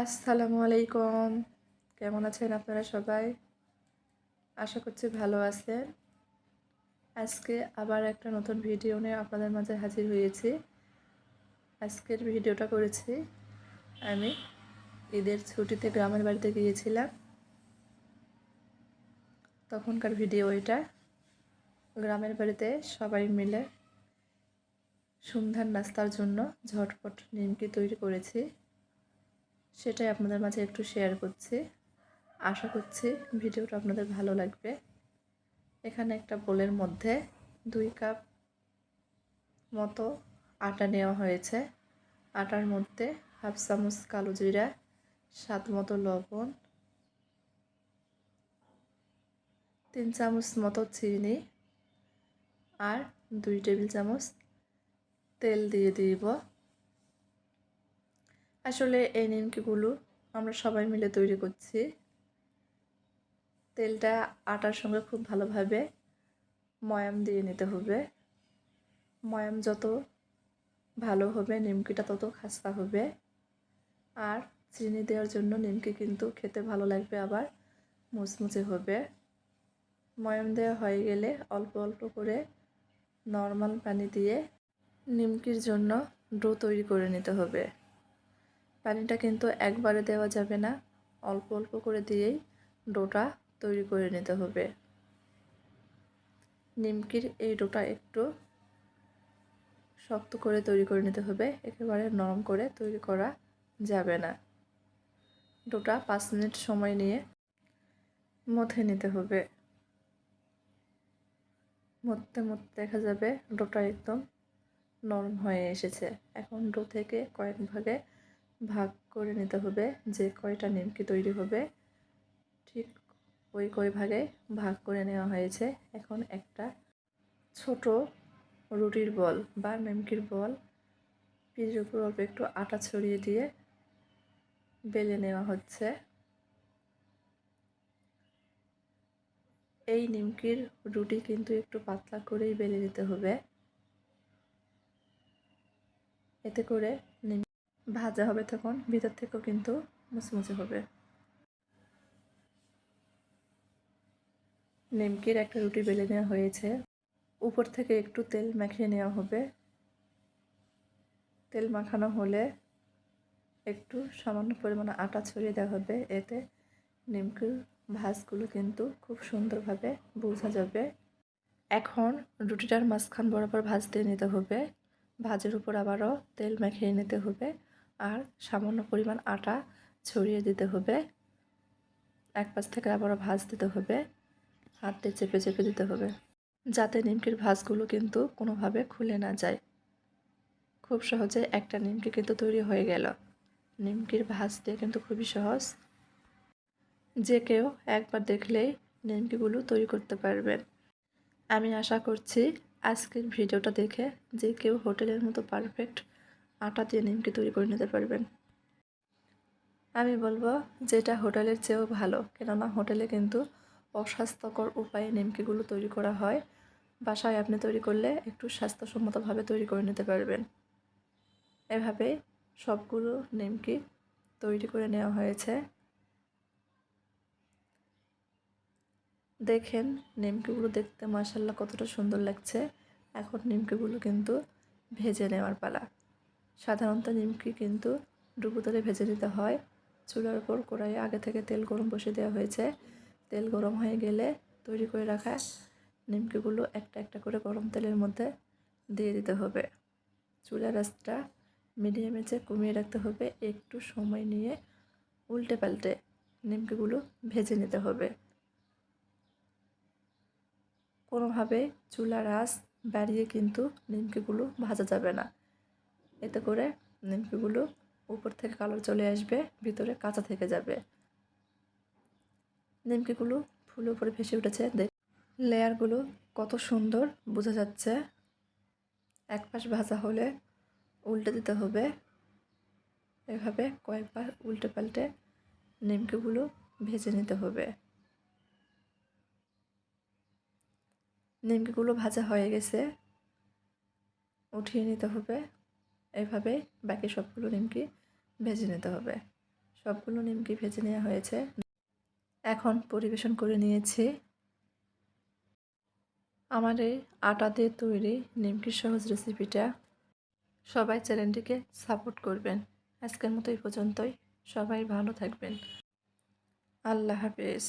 আসসালামু আলাইকুম। কেমন আছেন আপনারা সবাই? আশা করছি ভালো আছেন। আজকে আবার একটা নতুন ভিডিও নিয়ে আপনাদের মাঝে হাজির হয়েছি। আজকের ভিডিওটা করেছি আমি ঈদের ছুটিতে গ্রামের বাড়িতে গিয়েছিলাম। তখনকার ভিডিও এটা। গ্রামের বাড়িতে সবাই মিলে সন্ধ্যার নাস্তার জন্য ঝটপট নিমকি তৈরি করেছি। সেটাই আপনাদের মাঝে একটু শেয়ার করছি। আশা করছি ভিডিওটা আপনাদের ভালো লাগবে। এখানে একটা বোলের মধ্যে দুই কাপ মতো আটা নেওয়া হয়েছে। আটার মধ্যে হাফ চামচ কালো জিরা, স্বাদ মতো লবণ, তিন চামচ মতো চিনি আর দুই টেবিল চামচ তেল দিয়ে দিব। আসলে এই নিমকিগুলো আমরা সবাই মিলে তৈরি করছি। তেলটা আটার সঙ্গে খুব ভালোভাবে ময়াম দিয়ে নিতে হবে। ময়াম যত ভালো হবে, নিমকিটা তত খাস্তা হবে। আর চিনি দেওয়ার জন্য নিমকি কিন্তু খেতে ভালো লাগবে, আবার মুচমুচে হবে। ময়াম দেওয়া হয়ে গেলে অল্প অল্প করে নর্মাল পানি দিয়ে নিমকির জন্য ডো তৈরি করে নিতে হবে। পানিটা কিন্তু একবারে দেওয়া যাবে না। অল্প অল্প করে দিয়েই ডোটা তৈরি করে নিতে হবে। নিমকির এই ডোটা একটু শক্ত করে তৈরি করে নিতে হবে। একেবারে নরম করে তৈরি করা যাবে না। ডোটা পাঁচ মিনিট সময় নিয়ে মথে নিতে হবে। মধ্যে মধ্যে দেখা যাবে ডোটা একদম নরম হয়ে এসেছে। এখন ডো থেকে কয়েক ভাগে ভাগ করে নিতে হবে যে কয়টা নিমকি তৈরি হবে। ঠিক ওই কয় ভাগে ভাগ করে নেওয়া হয়েছে। এখন একটা ছোট রুটির বল বা নিমকির বল পিঠের উপর অল্প একটু আটা ছড়িয়ে দিয়ে বেলে নেওয়া হচ্ছে। এই নিমকির রুটি কিন্তু একটু পাতলা করেই বেলে নিতে হবে। এতে করে নিম ভাজা হবে তখন, ভিতর থেকেও কিন্তু মুচমুচে হবে। নিমকির একটা রুটি বেলে নেওয়া হয়েছে। উপর থেকে একটু তেল মাখিয়ে নেওয়া হবে। তেল মাখানো হলে একটু সামান্য পরিমাণে আটা ছড়িয়ে দেওয়া হবে। এতে নিমকির ভাজগুলো কিন্তু খুব সুন্দরভাবে বোঝা যাবে। এখন রুটিটার মাঝখান বরাবর ভাজতে নিতে হবে। ভাজের উপর আবারও তেল মাখিয়ে নিতে হবে। আর সামান্য পরিমাণ আটা ছড়িয়ে দিতে হবে। এক পাশ থেকে আবারও ভাজ দিতে হবে। হাত চেপে চেপে দিতে হবে যাতে নিমকির ভাজগুলো কিন্তু কোনোভাবে খুলে না যায়। খুব সহজে একটা নিমকি কিন্তু তৈরি হয়ে গেল। নিমকির ভাজ দিয়ে কিন্তু খুবই সহজ। যে কেউ একবার দেখলেই নিমকিগুলো তৈরি করতে পারবেন আমি আশা করছি আজকের ভিডিওটা দেখে যে কেউ হোটেলের মতো পারফেক্ট আটা দিয়ে নিমকি তৈরি করে নিতে পারবেন। আমি বলব যেটা হোটেলের চেয়েও ভালো, কেননা হোটেলে কিন্তু অস্বাস্থ্যকর উপায়ে নিমকিগুলো তৈরি করা হয়। বাসায় আপনি তৈরি করলে একটু স্বাস্থ্যসম্মতভাবে তৈরি করে নিতে পারবেন। এভাবে সবগুলো নিমকি তৈরি করে নেওয়া হয়েছে। দেখেন নিমকিগুলো দেখতে মাসাল্লাহ কতটা সুন্দর লাগছে। এখন নিমকিগুলো কিন্তু ভেজে নেওয়ার পালা। সাধারণত নিমকি কিন্তু ডুবো তেলে ভেজে নিতে হয়। চুলার উপর কড়াইয়ে আগে থেকে তেল গরম বসে দেওয়া হয়েছে। তেল গরম হয়ে গেলে তৈরি করে রাখা নিমকিগুলো একটা একটা করে গরম তেলের মধ্যে দিয়ে দিতে হবে। চুলার রাস্তা মিডিয়ামে চেয়ে কমিয়ে রাখতে হবে। একটু সময় নিয়ে উল্টে পাল্টে নিমকিগুলো ভেজে নিতে হবে। কোনোভাবে চুলার আঁচ বাড়িয়ে কিন্তু নিমকিগুলো ভাজা যাবে না। এতে করে নিমকিগুলো উপর থেকে কালার চলে আসবে, ভিতরে কাঁচা থেকে যাবে। নিমকিগুলো ফুলে উপরে ভেসে উঠেছে। দেখ লেয়ারগুলো কত সুন্দর বোঝা যাচ্ছে। এক পাশ ভাজা হলে উল্টে দিতে হবে। এভাবে কয়েকবার উল্টে পাল্টে নিমকিগুলো ভেজে নিতে হবে। নিমকিগুলো ভাজা হয়ে গেছে। উঠিয়ে নিতে হবে। এভাবে বাকি সবগুলো নিমকি ভেজে নিতে হবে। সবগুলো নিমকি ভেজে নেওয়া হয়েছে। এখন পরিবেশন করে নিয়েছি। আমার এই আটা দিয়ে তৈরি নিমকির সহজ রেসিপিটা সবাই চ্যানেলটিকে সাপোর্ট করবেন। আজকের মতো এই পর্যন্তই। সবাই ভালো থাকবেন। আল্লাহ হাফেজ।